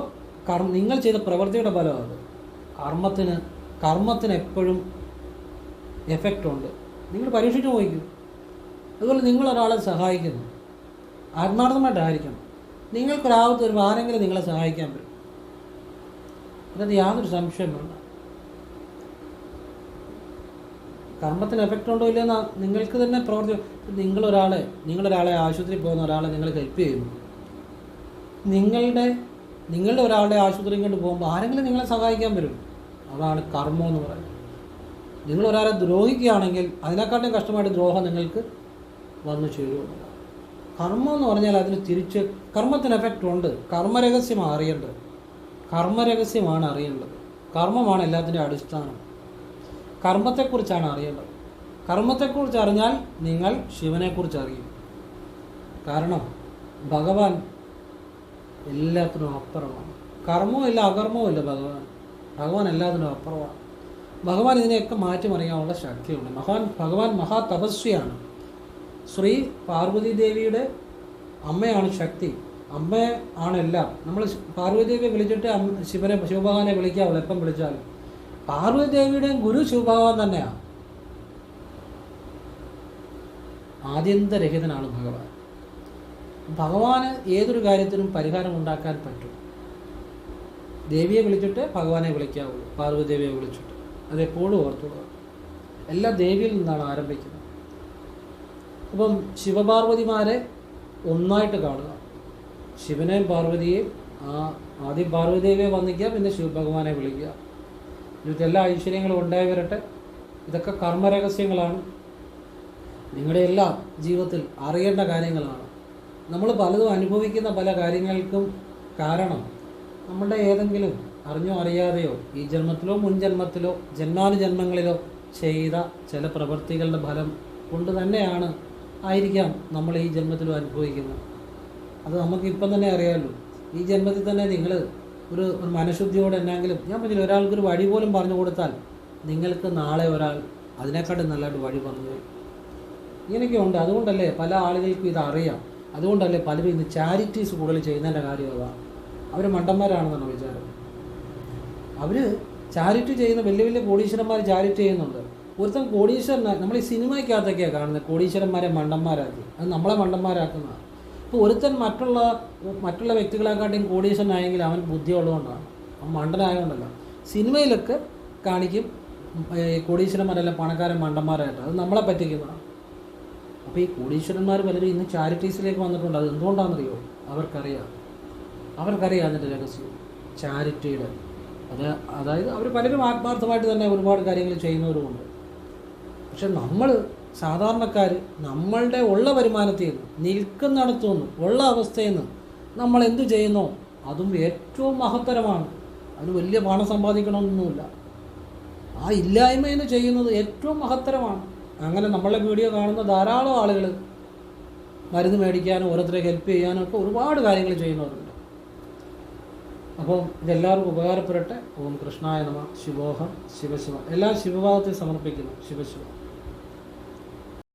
കർമ്മ നിങ്ങൾ ചെയ്ത പ്രവൃത്തിയുടെ ഫലമാണ്. കർമ്മത്തിന് കർമ്മത്തിന് എപ്പോഴും എഫക്റ്റ് ഉണ്ട്. നിങ്ങൾ പരീക്ഷിച്ച് നോക്കൂ. അതുപോലെ നിങ്ങൾ ഒരാളെ സഹായിക്കുന്നു. ആത്മാർത്ഥമായിട്ടായിരിക്കണം. നിങ്ങൾക്കൊരാവത്ത് വരുമ്പോൾ ആരെങ്കിലും നിങ്ങളെ സഹായിക്കാൻ പറ്റും അതിനകത്ത് യാതൊരു സംശയം വേണ്ട. കർമ്മത്തിന് എഫക്റ്റ് ഉണ്ടോ ഇല്ലെന്ന് നിങ്ങൾക്ക് തന്നെ പ്രവർത്തി നിങ്ങളൊരാളെ നിങ്ങളൊരാളെ ആശുപത്രിയിൽ പോകുന്ന ഒരാളെ നിങ്ങൾ ഹെൽപ്പ് ചെയ്യുന്നു. നിങ്ങളുടെ നിങ്ങളുടെ ഒരാളുടെ ആശുപത്രിയിൽ കൊണ്ട് പോകുമ്പോൾ ആരെങ്കിലും നിങ്ങളെ സഹായിക്കാൻ വരും. അതാണ് കർമ്മം എന്ന് പറയുന്നത്. നിങ്ങൾ ഒരാളെ ദ്രോഹിക്കുകയാണെങ്കിൽ അതിനെക്കാട്ടും കഷ്ടമായിട്ട് ദ്രോഹം നിങ്ങൾക്ക് വന്നു ചേരുമെന്നുള്ളതാണ് കർമ്മം എന്ന് പറഞ്ഞാൽ അതിന് തിരിച്ച് കർമ്മത്തിന് എഫക്റ്റ് ഉണ്ട്. കർമ്മരഹസ്യമാണ് അറിയേണ്ടത്. കർമ്മരഹസ്യമാണ് അറിയേണ്ടത്. കർമ്മമാണ് എല്ലാത്തിന്റെ അടിസ്ഥാനം. കർമ്മത്തെക്കുറിച്ചാണ് അറിയേണ്ടത്. കർമ്മത്തെക്കുറിച്ച് അറിഞ്ഞാൽ നിങ്ങൾ ശിവനെക്കുറിച്ച് അറിയും. കാരണം ഭഗവാൻ എല്ലാത്തിനും അപ്പുറമാണ്. കർമ്മവും ഇല്ല അകർമ്മവും ഇല്ല ഭഗവാൻ. ഭഗവാൻ എല്ലാത്തിനും അപ്പുറമാണ്. ഭഗവാൻ ഇതിനെയൊക്കെ മാറ്റിമറിയാനുള്ള ശക്തിയുണ്ട്. മഹാൻ ഭഗവാൻ മഹാ തപസ്വിയാണ് ശ്രീ പാർവതി ദേവിയുടെ അമ്മയാണ് ശക്തി. അമ്മ ആണെല്ലാം നമ്മൾ പാർവതി ദേവിയെ വിളിച്ചിട്ട് ശിവനെ ശിവഭഗവാനെ വിളിക്കാവുള്ളൂ എപ്പം വിളിച്ചാലും. പാർവതി ദേവിയുടെ ഗുരു ശിവഭഗവാൻ തന്നെയാണ് ആദ്യന്തരഹിതനാണ് ഭഗവാൻ. ഭഗവാന് ഏതൊരു കാര്യത്തിനും പരിഹാരം ഉണ്ടാക്കാൻ പറ്റും. ദേവിയെ വിളിച്ചിട്ട് ഭഗവാനെ വിളിക്കാവുള്ളൂ പാർവതി ദേവിയെ വിളിച്ചിട്ട്. അതെപ്പോഴും ഓർത്തുകൊള്ളുക. എല്ലാ ദേവിയിൽ നിന്നാണ് ആരംഭിക്കുന്നത്. അപ്പം ശിവപാർവതിമാരെ ഒന്നായിട്ട് കാണുക. ശിവനെയും പാർവതിയെയും ആ ആദ്യം പാർവതിദേവിയെ വന്നിക്കുക പിന്നെ ശിവഭഗവാനെ വിളിക്കുക. ഇതിൽ എല്ലാ ഐശ്വര്യങ്ങളും ഉണ്ടായി വരട്ടെ. ഇതൊക്കെ കർമ്മരഹസ്യങ്ങളാണ്. നിങ്ങളുടെ എല്ലാം ജീവിതത്തിൽ അറിയേണ്ട കാര്യങ്ങളാണ്. നമ്മൾ പലതും അനുഭവിക്കുന്ന പല കാര്യങ്ങൾക്കും കാരണം നമ്മളുടെ ഏതെങ്കിലും അറിഞ്ഞോ അറിയാതെയോ ഈ ജന്മത്തിലോ മുൻ ജന്മത്തിലോ ജന്മാനുജന്മങ്ങളിലോ ചെയ്ത ചില പ്രവൃത്തികളുടെ ഫലം കൊണ്ട് തന്നെയാണ് ആയിരിക്കാം നമ്മൾ ഈ ജന്മത്തിലും അനുഭവിക്കുന്നത്. അത് നമുക്ക് ഇപ്പം തന്നെ അറിയാമല്ലോ. ഈ ജന്മത്തിൽ തന്നെ നിങ്ങൾ ഒരു ഒരു മനഃശുദ്ധിയോടെ എന്നെങ്കിലും ഞാൻ പറഞ്ഞില്ല ഒരാൾക്കൊരു വഴി പോലും പറഞ്ഞു കൊടുത്താൽ നിങ്ങൾക്ക് നാളെ ഒരാൾ അതിനെക്കാട്ടും നല്ലതായിട്ട് വഴി പറഞ്ഞു ഇങ്ങനെയൊക്കെ ഉണ്ട്. അതുകൊണ്ടല്ലേ പല ആളുകൾക്കും ഇത് അറിയാം. അതുകൊണ്ടല്ലേ പലരും ഇന്ന് ചാരിറ്റീസ് കൂടുതൽ ചെയ്യുന്നതിന്റെ കാര്യം അതാണ് അവർ മണ്ടന്മാരാണെന്നാണ് വിചാരം. അവർ ചാരിറ്റി ചെയ്യുന്ന വലിയ വലിയ കോടീശ്വരന്മാർ ചാരിറ്റി ചെയ്യുന്നുണ്ട്. ഒരുത്തൻ കോടീശ്വരനെ. നമ്മൾ ഈ സിനിമയ്ക്കകത്തൊക്കെയാണ് കാണുന്നത്. കോടീശ്വരന്മാരെ മണ്ടന്മാരാക്കി. അത് നമ്മളെ മണ്ടന്മാരാക്കുന്നതാണ് ഇപ്പോൾ ഒരുത്തൻ മറ്റുള്ള മറ്റുള്ള വ്യക്തികളെക്കാട്ടിയും കോടീശ്വരനായെങ്കിൽ അവൻ ബുദ്ധി ബുദ്ധിയുള്ളതുകൊണ്ടാണ്. അവൻ മണ്ടനായതുകൊണ്ടല്ല. സിനിമയിലൊക്കെ കാണിക്കും കോടീശ്വരന്മാരെല്ലാം പണക്കാരൻ മണ്ടന്മാരായിട്ട്. അത് നമ്മളെ പറ്റിക്കുന്നതാണ് അപ്പോൾ ഈ കോടീശ്വരന്മാർ പലരും ഇന്ന് ചാരിറ്റീസിലേക്ക് വന്നിട്ടുണ്ട്. അത് എന്തുകൊണ്ടാണെന്നറിയോ? അവർക്കറിയാം. അവർക്കറിയാം അതിന്റെ രഹസ്യം. ചാരിറ്റിയുടെ. അത് അതായത് അവർ പലരും ആത്മാർത്ഥമായിട്ട് തന്നെ ഒരുപാട് കാര്യങ്ങൾ ചെയ്യുന്നവരുമുണ്ട്. പക്ഷെ നമ്മൾ സാധാരണക്കാർ നമ്മളുടെ ഉള്ള വരുമാനത്തിൽ നിന്ന് നിൽക്കുന്നിടത്തു നിന്ന് ഉള്ള അവസ്ഥയിൽ നിന്ന് നമ്മൾ എന്തു ചെയ്യുന്നോ അതും ഏറ്റവും മഹത്തരമാണ്. അതിന് വലിയ പണം സമ്പാദിക്കണമെന്നൊന്നുമില്ല. ആ ഇല്ലായ്മയെന്ന് ചെയ്യുന്നത് ഏറ്റവും മഹത്തരമാണ്. അങ്ങനെ നമ്മളെ വീഡിയോ കാണുന്ന ധാരാളം ആളുകൾ മരുന്ന് മേടിക്കാനും ഓരോരുത്തരെ ഹെൽപ്പ് ചെയ്യാനും ഒക്കെ ഒരുപാട് കാര്യങ്ങൾ ചെയ്യുന്നവരുണ്ട്. അപ്പോൾ ഇതെല്ലാവർക്കും ഉപകാരപ്പെടട്ടെ. ഓം കൃഷ്ണായ നമ. ശിവോഹം. ശിവശിവ. എല്ലാം ശിവഭാഗത്തെ സമർപ്പിക്കുന്നു. ശിവശിവ.